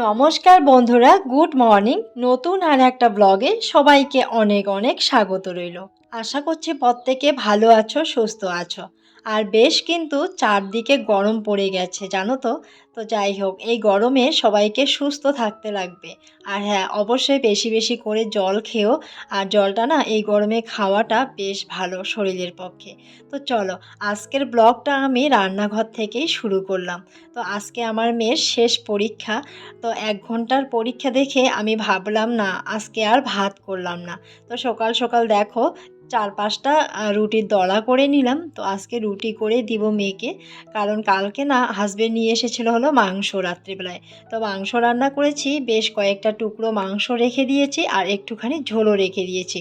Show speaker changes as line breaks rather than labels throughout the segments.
নমস্কার বন্ধুরা, good morning. নতুন আর একটা ব্লগে সবাইকে অনেক অনেক স্বাগত রইল। আশা করছি প্রত্যেকে ভালো আছো, সুস্থ আছো। আর বেশ কিন্তু চারদিকে গরম পড়ে গেছে, জানো তো? তো যাই হোক, এই গরমে সবাইকে সুস্থ থাকতে লাগবে। আর হ্যাঁ অবশ্যই বেশি বেশি করে জল খেও। আর জলটা না, এই গরমে খাওয়াটা বেশ ভালো শরীরের পক্ষে। তো চলো, আজকের ব্লগটা আমি রান্নাঘর থেকেই শুরু করলাম। তো আজকে আমার মেয়ের শেষ পরীক্ষা। তো এক ঘণ্টার পরীক্ষা দেখে আমি ভাবলাম না, আজকে আর ভাত করলাম না। তো সকাল সকাল দেখো চার পাঁচটা রুটির দলা করে নিলাম। তো আজকে রুটি করে দিব মেয়েকে। কারণ কালকে না হাজবেন্ড নিয়ে এসেছিল হলো মাংস রাত্রিবেলায়। তো মাংস রান্না করেছি, বেশ কয়েকটা টুকরো মাংস রেখে দিয়েছি আর একটুখানি ঝোলও রেখে দিয়েছি।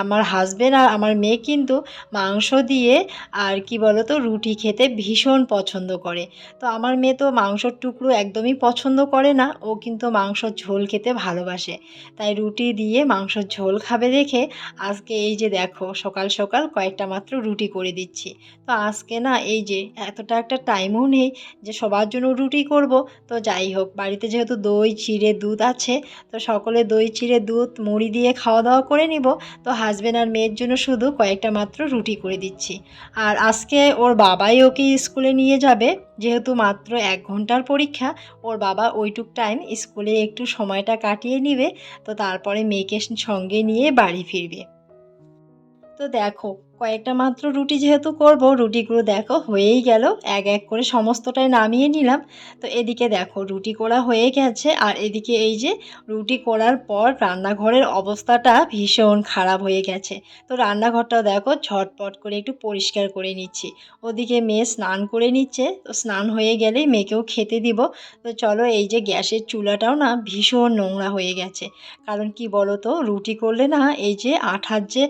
আমার হাজব্যান্ড আর আমার মেয়ে কিন্তু মাংস দিয়ে আর কি বলতো, রুটি খেতে ভীষণ পছন্দ করে। তো আমার মেয়ে তো মাংসর টুকরো একদমই পছন্দ করে না, ও কিন্তু মাংসর ঝোল খেতে ভালোবাসে। তাই রুটি দিয়ে মাংসর ঝোল খাবে দেখে আজকে এই যে দেখো সকাল সকাল কয়েকটা মাত্র রুটি করে দিচ্ছি। তো আজকে না এই যে এতটা একটা টাইমও নেই যে সবার জন্য রুটি করব। তো যাই হোক, বাড়িতে যেহেতু দই, চিড়ে দুধ আছে, তো সকলে দই, চিড়ে দুধ, মুড়ি দিয়ে খাওয়া দাওয়া করে নিব। তো হাজব্যান্ড আর মেয়ের জন্য শুধু কয়েকটা মাত্র রুটি করে দিচ্ছি। আর আজকে ওর বাবাই ওকে স্কুলে নিয়ে যাবে, যেহেতু মাত্র এক ঘণ্টার পরীক্ষা, ওর বাবা ওইটুক টাইম স্কুলে একটু সময়টা কাটিয়ে নিবে। তো তারপরে মেয়েকে সঙ্গে নিয়ে বাড়ি ফিরবে। তো দেখো কয়েকটা মাত্র রুটি যেহেতু করব, রুটিগুলো দেখো হয়েই গেল। এক এক করে সমস্তটাই নামিয়ে নিলাম। তো এদিকে দেখো রুটি করা হয়ে গেছে। আর এদিকে এই যে রুটি করার পর রান্নাঘরের অবস্থাটা ভীষণ খারাপ হয়ে গেছে। তো রান্নাঘরটাও দেখো ঝটপট করে একটু পরিষ্কার করে নিচ্ছি। ওদিকে মেয়ে স্নান করে নিচ্ছে। তো স্নান হয়ে গেলেই মেয়েকেও খেতে দিব। তো চলো এই যে গ্যাসের চুলাটাও না ভীষণ নোংরা হয়ে গেছে। কারণ কি বলো তো রুটি করলে না এই যে আঠার যে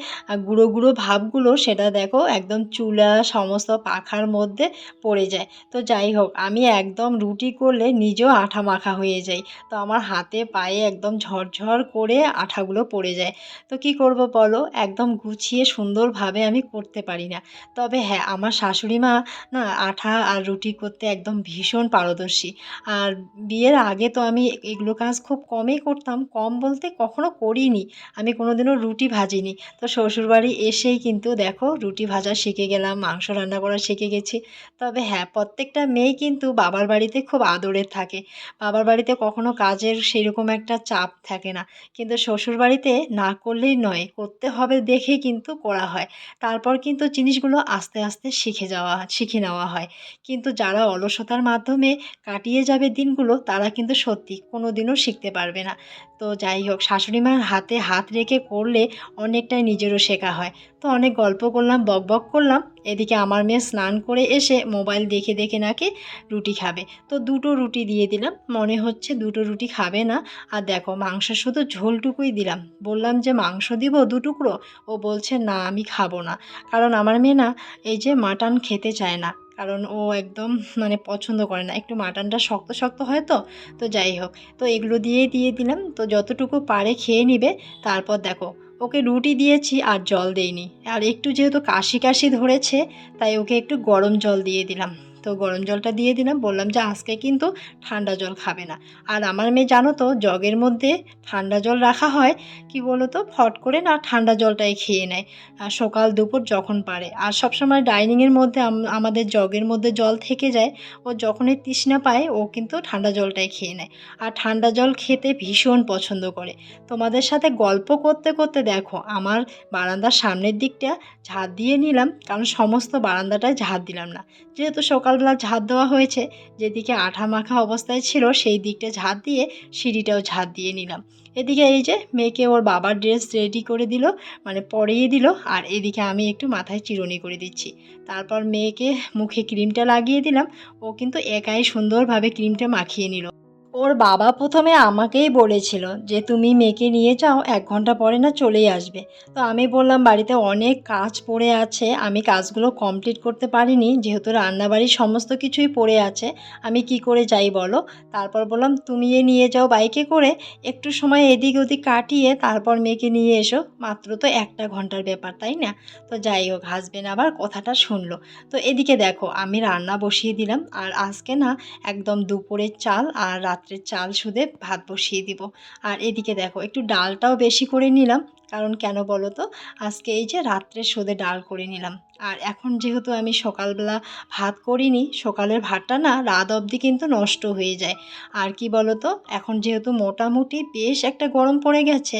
গুঁড়ো গুঁড়ো ভাবগুলো সেটা দেখো একদম চুলা, সমস্ত পাখার মধ্যে পড়ে যায়। তো যাই হোক, আমি একদম রুটি করলে নিজেও আঠা মাখা হয়ে যাই। তো আমার হাতে পায়ে একদম ঝরঝর করে আঠাগুলো পড়ে যায়। তো কি করব বলো? একদম গুছিয়ে সুন্দরভাবে আমি করতে পারি না। তবে হ্যাঁ আমার শাশুড়ি মা না আঠা আর রুটি করতে একদম ভীষণ পারদর্শী। আর বিয়ের আগে তো আমি এগুলো কাজ খুব কমই করতাম। কম বলতে কখনো করিনি। আমি কোনোদিনও রুটি ভাজিনি। তো শ্বশুরবাড়ি এসেই কিন্তু দেখো রুটি ভাজা শিখে গেলাম, মাংস রান্না করা শিখে গেছি। তবে হ্যাঁ প্রত্যেকটা মেয়ে কিন্তু বাবার বাড়িতে খুব আদরের থাকে। বাবার বাড়িতে কখনো কাজের সেরকম একটা চাপ থাকে না। কিন্তু শ্বশুর বাড়িতে না করলেই নয়, করতে হবে দেখে কিন্তু করা হয়। তারপর কিন্তু জিনিসগুলো আস্তে আস্তে শিখে যাওয়া, শিখে নেওয়া হয়। কিন্তু যারা অলসতার মাধ্যমে কাটিয়ে যাবে দিনগুলো, তারা কিন্তু সত্যি কোনো দিনও শিখতে পারবে না। তো যাই হোক শাশুড়ি মার হাতে হাত রেখে করলে অনেকটাই নিজেরও শেখা হয়। তো অনেক গল্প করলাম, বক বক করলাম। এদিকে আমার মেয়ে স্নান করে এসে মোবাইল দেখে দেখে নাকি রুটি খাবে। তো দুটো রুটি দিয়ে দিলাম, মনে হচ্ছে দুটো রুটি খাবে না। আর দেখো, মাংস শুধু ঝোলটুকুই দিলাম। বললাম যে, মাংস দিব দু টুকরো? ও বলছে, না, আমি খাব না। কারণ আমার মেয়ে না, এই যে মাটন খেতে চায় না। কারণ ও একদম মানে পছন্দ করে না। একটু মাটনটা শক্ত শক্ত হয় তো তো যাই হোক। তো এগুলো দিয়েই দিয়ে দিলাম। তো যতটুকু পারে খেয়ে নিবে। তারপর দেখো ওকে রুটি দিয়েছি আর জল দেইনি। আর একটু যেহেতু কাশি কাশি ধরেছে, তাই ওকে একটু গরম জল দিয়ে দিলাম। তো গরম জলটা দিয়ে দিলাম। বললাম যে আজকে কিন্তু ঠান্ডা জল খাবে না। আর আমার মেয়ে জানো তো, জগের মধ্যে ঠান্ডা জল রাখা হয়, কি বলো তো ফট করে না ঠান্ডা জলটাই খেয়ে নেয়। আর সকাল দুপুর যখন পারে। আর সবসময় ডাইনিংয়ের মধ্যে আমাদের জগের মধ্যে জল থেকে যায়, ও যখনই তৃষ্ণা পায়, ও কিন্তু ঠান্ডা জলটাই খেয়ে নেয়। আর ঠান্ডা জল খেতে ভীষণ পছন্দ করে। তোমাদের সাথে গল্প করতে করতে দেখো, আমার বারান্দার সামনের দিকটা ঝাড় দিয়ে নিলাম, কারণ সমস্ত বারান্দাটায় ঝাড় দিলাম না। যেহেতু সকালবেলা ঝাঁত দেওয়া হয়েছে। যেদিকে আঠা মাখা অবস্থায় ছিল, সেই দিকটা ঝাঁত দিয়ে সিঁড়িটাও ঝাঁত দিয়ে নিলাম। এদিকে এই যে মেয়েকে ওর বাবার ড্রেস রেডি করে দিল মানে পরিয়ে দিল, আর এদিকে আমি একটু মাথায় চিরুনি করে দিচ্ছি। তারপর মেয়েকে মুখে ক্রিমটা লাগিয়ে দিলাম। ও কিন্তু একাই সুন্দরভাবে ক্রিমটা মাখিয়ে নিল। ওর বাবা প্রথমে আমাকেই বলেছিল যে, তুমি মেয়েকে নিয়ে যাও, এক ঘণ্টা পরে না চলেই আসবে। তো আমি বললাম, বাড়িতে অনেক কাজ পড়ে আছে, আমি কাজগুলো কমপ্লিট করতে পারিনি, যেহেতু রান্নাবাড়ির সমস্ত কিছুই পড়ে আছে, আমি কি করে যাই বলো? তারপর বললাম, তুমি এ নিয়ে যাও বাইকে করে, একটু সময় এদিক ওদিক কাটিয়ে তারপর মেয়েকে নিয়ে এসো। মাত্র তো একটা ঘণ্টার ব্যাপার, তাই না? তো যাই হোক হাজবেন্ড আবার কথাটা শুনলো। তো এদিকে দেখো, আমি রান্না বসিয়ে দিলাম, আর আজকে না একদম দুপুরের চাল আর রাত্রের চাল শুধে ভাত বসিয়ে দিব। আর এদিকে দেখো, একটু ডালটাও বেশি করে নিলাম। কারণ কেন বলো তো? আজকে এই যে রাত্রে সোদে ডাল করে নিলাম। আর এখন যেহেতু আমি সকালবেলা ভাত করিনি, সকালের ভাতটা না রাত অবধি কিন্তু নষ্ট হয়ে যায়। আর কি বলো তো এখন যেহেতু মোটামুটি বেশ একটা গরম পড়ে গেছে,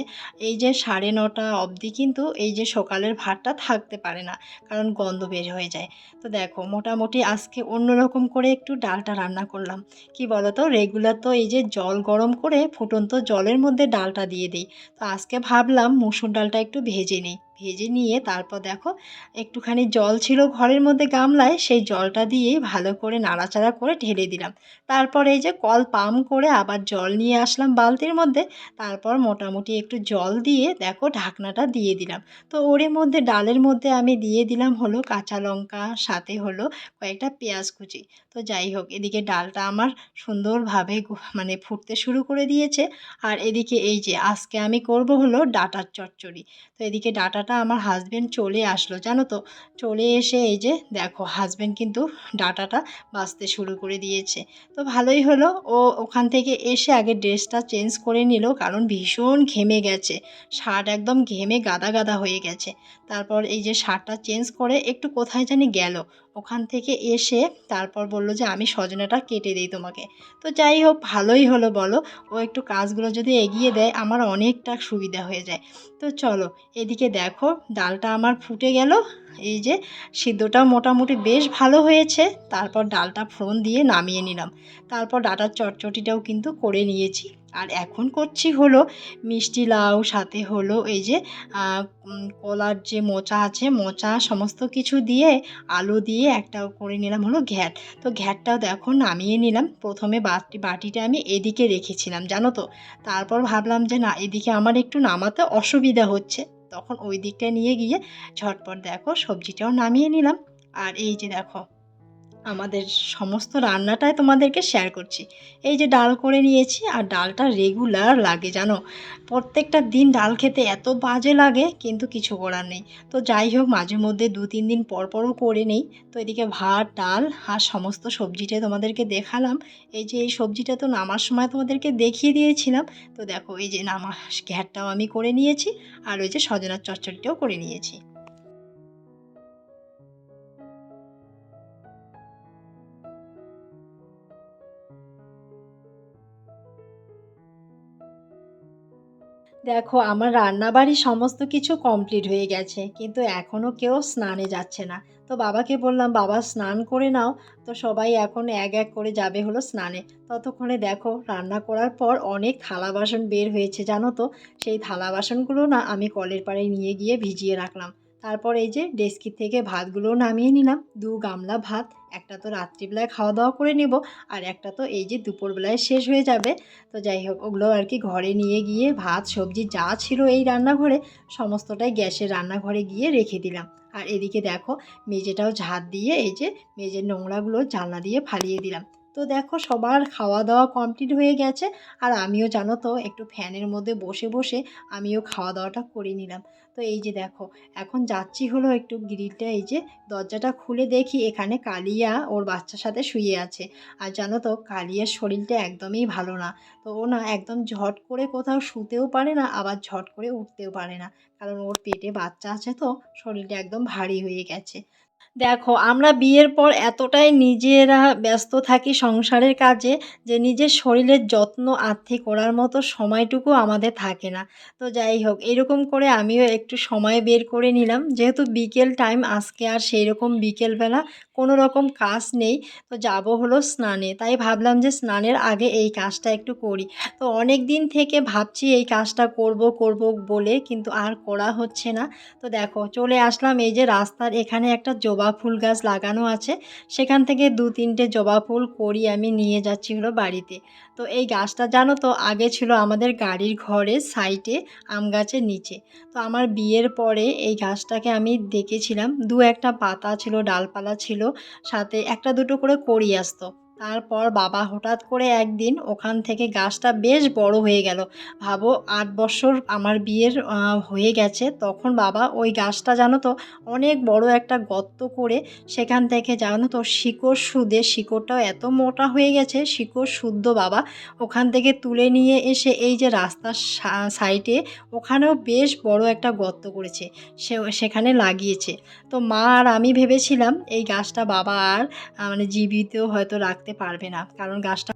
এই যে সাড়ে নটা অবধি কিন্তু এই যে সকালের ভাতটা থাকতে পারে না, কারণ গন্ধ বের হয়ে যায়। তো দেখো, মোটামুটি আজকে অন্যরকম করে একটু ডালটা রান্না করলাম। কি বলো তো রেগুলার তো এই যে জল গরম করে ফুটন্ত জলের মধ্যে ডালটা দিয়ে দিই। তো আজকে ভাবলাম মুসুর ডালটা একটু ভেজে নিই। ভেজে নিয়ে তারপর দেখো একটুখানি জল ছিল ঘরের মধ্যে গামলায়, সেই জলটা দিয়ে ভালো করে নাড়াচাড়া করে ঢেলে দিলাম। তারপর এই যে কল পাম্প করে আবার জল নিয়ে আসলাম বালতির মধ্যে, তারপর মোটামুটি একটু জল দিয়ে দেখো ঢাকনাটা দিয়ে দিলাম। তো ওর মধ্যে, ডালের মধ্যে আমি দিয়ে দিলাম হলো কাঁচা লঙ্কা, সাথে হলো কয়েকটা পেঁয়াজ কুচি। তো যাই হোক, এদিকে ডালটা আমার সুন্দরভাবে মানে ফুটতে শুরু করে দিয়েছে। আর এদিকে এই যে আজকে আমি করব হলো ডাটার চচ্চড়ি। তো এদিকে ডাটাটা আমার হাজব্যান্ড চলে আসলো, জানো তো? চলে এসে এই যে দেখো হাজব্যান্ড কিন্তু ডাটাটা বাঁচতে শুরু করে দিয়েছে। তো ভালোই হলো, ও ওখান থেকে এসে আগে ড্রেসটা চেঞ্জ করে নিল, কারণ ভীষণ ঘেমে গেছে। শার্ট একদম ঘেমে গাদা গাদা হয়ে গেছে। তারপর এই যে শার্টটা চেঞ্জ করে একটু কোথায় জানি গেল। ওখান থেকে এসে তারপর বলল যে, আমি সজনাটা কেটে দিই তোমাকে। তো যাই হোক, ভালোই হলো বলো। ও একটু কাজগুলো যদি এগিয়ে দেয়, আমার অনেকটা সুবিধা হয়ে যায়। তো চলো, এদিকে দেখো, ডালটা আমার ফুটে গেল। এই যে সিদ্ধটাও মোটামুটি বেশ ভালো হয়েছে। তারপর ডালটা ফোড়ন দিয়ে নামিয়ে নিলাম। তারপর ডাটার চটচটিটাও কিন্তু করে নিয়েছি। আর এখন করছি হলো মিষ্টি লাউ, সাথে হলো এই যে কলার যে মোচা আছে, মোচা সমস্ত কিছু দিয়ে, আলু দিয়ে একটা করে নিলাম হলো ঘ্যাট। তো ঘ্যাটটাও দেখো নামিয়ে নিলাম। প্রথমে বাটি, বাটিটা আমি এদিকে রেখেছিলাম, জানো তো? তারপর ভাবলাম যে না, এদিকে আমার একটু নামাতে অসুবিধা হচ্ছে। তখন ওই দিকটা নিয়ে গিয়ে ঝটপট দেখো সবজিটাও নামিয়ে নিলাম। আর এই যে দেখো আমাদের সমস্ত রান্নাটাই তোমাদেরকে শেয়ার করছি। এই যে ডাল করে নিয়েছি আর ডালটা রেগুলার লাগে, জানো? প্রত্যেকটা দিন ডাল খেতে এত বাজে লাগে, কিন্তু কিছু করার নেই। তো যাই হোক, মাঝে মধ্যে দু তিন দিন পর পরও করে নেই। তো এদিকে ভাত, ডাল আর সমস্ত সবজিটা তোমাদেরকে দেখালাম। এই যে এই সবজিটা তো নামার সময় তোমাদেরকে দেখিয়ে দিয়েছিলাম। তো দেখো, এই যে নামা ঘ্যাটটাও আমি করে নিয়েছি আর ওই যে সজনার চচ্চড়িটাও করে নিয়েছি। দেখো, আমার রান্নাবাড়ি সমস্ত কিছু কমপ্লিট হয়ে গেছে, কিন্তু এখনও কেউ স্নানে যাচ্ছে না। তো বাবাকে বললাম, বাবা, স্নান করে নাও। তো সবাই এখন এক এক করে যাবে হলো স্নানে। ততক্ষণে দেখো, রান্না করার পর অনেক থালা বাসন বের হয়েছে, জানো তো? সেই থালা বাসনগুলো না আমি কলের পাড়ে নিয়ে গিয়ে ভিজিয়ে রাখলাম। তারপর এই যে ডেস্কির থেকে ভাতগুলোও নামিয়ে নিলাম। দু গামলা ভাত, একটা তো রাত্রিবেলায় খাওয়া দাওয়া করে নেব, আর একটা তো এই যে দুপুরবেলায় শেষ হয়ে যাবে। তো যাই হোক, ওগুলো আর কি ঘরে নিয়ে গিয়ে ভাত, সবজি যা ছিল এই রান্নাঘরে সমস্তটাই গ্যাসের রান্নাঘরে গিয়ে রেখে দিলাম। আর এদিকে দেখো, মেজেটাও ঝাঁট দিয়ে এই যে মেজের নোংরাগুলো জানলা দিয়ে ফালিয়ে দিলাম। তো দেখো, সবার খাওয়া দাওয়া কমপ্লিট হয়ে গেছে। আর আমিও জানো তো, একটু ফ্যানের মধ্যে বসে বসে আমিও খাওয়া দাওয়াটা করে নিলাম। তো এই যে দেখো, এখন যাচ্ছি হলো একটু গ্রিলটা, এই যে দরজাটা খুলে দেখি এখানে কালিয়া ওর বাচ্চার সাথে শুয়ে আছে। আর জানো তো, কালিয়ার শরীরটা একদমই ভালো না। তো ও না একদম ঝট করে কোথাও শুতেও পারে না, আবার ঝট করে উঠতেও পারে না। কারণ ওর পেটে বাচ্চা আছে তো, শরীরটা একদম ভারী হয়ে গেছে। দেখো, আমরা বিয়ের পর এতটাই নিজেরা ব্যস্ত থাকি সংসারের কাজে যে নিজের শরীরের যত্ন আত্মি করার মতো সময়টুকু আমাদের থাকে না। তো যাই হোক, এরকম করে আমিও একটু সময় বের করে নিলাম। যেহেতু বিকেল টাইম আজকে আর সেই রকম বিকেলবেলা কোনো রকম কাজ নেই। তো যাব হলো স্নানে। তাই ভাবলাম যে স্নানের আগে এই কাজটা একটু করি। তো অনেক দিন থেকে ভাবছি এই কাজটা করব করব বলে কিন্তু আর করা হচ্ছে না। তো দেখো, চলে আসলাম এই যে রাস্তার এখানে একটা জবা ফুল গাছ লাগানো আছে। সেখান থেকে দু তিনটে জবা ফুল করি আমি নিয়ে যাচ্ছি হলো বাড়িতে। তো এই গাছটা জানো তো, আগে ছিল আমাদের গাড়ির ঘরের সাইডে, আম গাছের নিচে। তো আমার বিয়ের পরে এই গাছটাকে আমি দেখেছিলাম। দু একটা পাতা ছিল, ডালপালা ছিল সাথে একটা দুটো করে করি আসতো। তারপর বাবা হঠাৎ করে একদিন ওখান থেকে গাছটা বেশ বড় হয়ে গেল। ভাবো, আট বছর আমার বিয়ের হয়ে গেছে। তখন বাবা ওই গাছটা জানো তো, অনেক বড় একটা গর্ত করে সেখান থেকে জানো তো শিকড় সুদে, শিকড়টাও এত মোটা হয়ে গেছে, শিকড় শুদ্ধ বাবা, ওখান থেকে তুলে নিয়ে এসে এই যে রাস্তার সাইডে ওখানেও বেশ বড় একটা গর্ত করেছে, সে, সেখানে লাগিয়েছে। তো মা আর আমি ভেবেছিলাম এই গাছটা বাবা আর মানে জীবিত হয়তো রাখতে পারবে না। কারণ গাছটা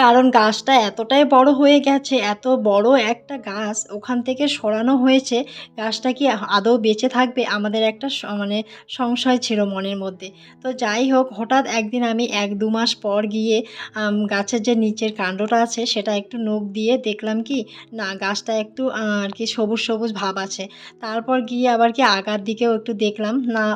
কারণ গাছটা এতটাই বড় হয়ে গেছে, এত বড় একটা গাছ ওখান থেকে সরানো হয়েছে, গাছটা কি আদৌ বেঁচে থাকবে? আমাদের একটা মানে সংশয় ছিল মনের মধ্যে। তো যাই হোক, হঠাৎ একদিন আমি এক দু মাস পর গিয়ে গাছের যে নিচের কাণ্ডটা আছে, সেটা একটু নখ দিয়ে দেখলাম কি, না, গাছটা একটু আর কি সবুজ সবুজ ভাব আছে। তারপর গিয়ে আবার কি আগার দিকেও একটু দেখলাম, না,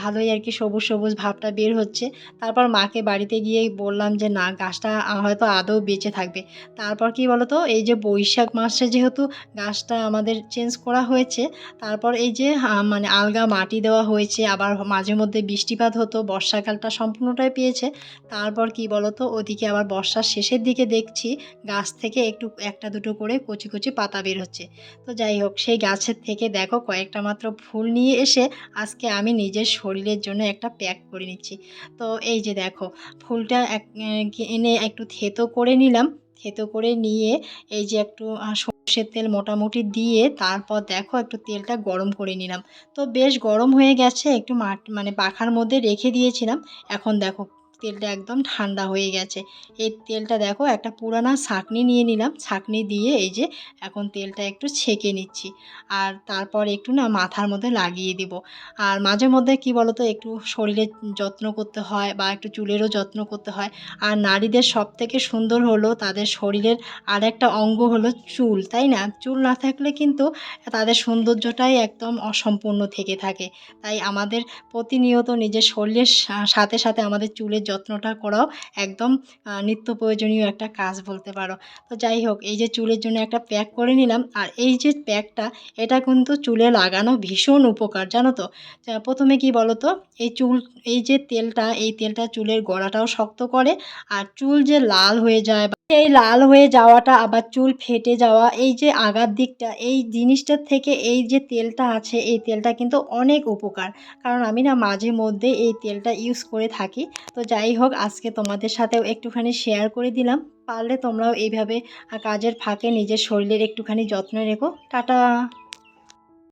ভালোই আর কি সবুজ সবুজ ভাবটা বের হচ্ছে। তারপর মাকে বাড়িতে গিয়েই বললাম যে, না, গাছটা হয়তো আদৌ বেঁচে থাকবে। তারপর কি বলতো? এই যে বৈশাখ মাসে যেহেতু গাছটা আমাদের চেঞ্জ করা হয়েছে, তারপর এই যে মানে আলগা মাটি দেওয়া হয়েছে, আবার মাঝে মধ্যে বৃষ্টিপাত হতো, বর্ষাকালটা সম্পূর্ণটাই পেয়েছে। তারপর কি বলতো? ওদিকে আবার বর্ষার শেষের দিকে দেখছি, গাছ থেকে একটু, একটা দুটো করে কচি কচি পাতা বের হচ্ছে। তো যাই হোক, সেই গাছের থেকে দেখো কয়েকটা মাত্র ফুল নিয়ে এসে আজকে আমি নিজের শরীরের জন্য একটা প্যাক করে নিচ্ছি। তো এই যে দেখো, ফুলটা এনে একটু থেতো করে নিলাম। থেতো করে নিয়ে এই যে একটু সর্ষের তেল মোটামুটি দিয়ে তারপর দেখো একটু তেলটা গরম করে নিলাম। তো বেশ গরম হয়ে গেছে, একটু মানে পাখার মধ্যে রেখে দিয়েছিলাম। এখন দেখো তেলটা একদম ঠান্ডা হয়ে গেছে। এই তেলটা দেখো একটা পুরানা ছাঁকনি নিয়ে নিলাম। ছাঁকনি দিয়ে এই যে এখন তেলটা একটু ছেঁকে নিচ্ছি। আর তারপর একটু না মাথার মধ্যে লাগিয়ে দিব। আর মাঝে মধ্যে কি বলতো, একটু শরীরের যত্ন করতে হয় বা একটু চুলেরও যত্ন করতে হয়। আর নারীদের সব থেকে সুন্দর হলো তাদের শরীরের আর একটা অঙ্গ হলো চুল, তাই না? চুল না থাকলে কিন্তু তাদের সৌন্দর্যটাই একদম অসম্পূর্ণ থেকে থাকে। তাই আমাদের প্রতিনিয়ত নিজের শরীরের সাথে সাথে আমাদের চুলের যত্নটা করাও একদম নিত্য প্রয়োজনীয় একটা কাজ বলতে পারো। তো যাই হোক, এই যে চুলের জন্য একটা প্যাক করে নিলাম। আর এই যে প্যাকটা, এটা কিন্তু চুলে লাগানো ভীষণ উপকার, জানো তো? প্রথমে কি বলো তো এই চুল, এই যে তেলটা, এই তেলটা চুলের গোড়াটাও শক্ত করে। আর চুল যে লাল হয়ে যায় এই লাল হয়ে যাওয়াটা, আবার চুল ফেটে যাওয়া, এই যে আগার দিকটা, এই জিনিসটার থেকে এই যে তেলটা আছে, এই তেলটা কিন্তু অনেক উপকার। কারণ আমি না মাঝে মধ্যে এই তেলটা ইউজ করে থাকি। তো যাই হোক, আজকে তোমাদের সাথেও একটুখানি শেয়ার করে দিলাম। পারলে তোমরাও এইভাবে কাজের ফাঁকে নিজের শরীরের একটুখানি যত্ন রেখো। টাটা!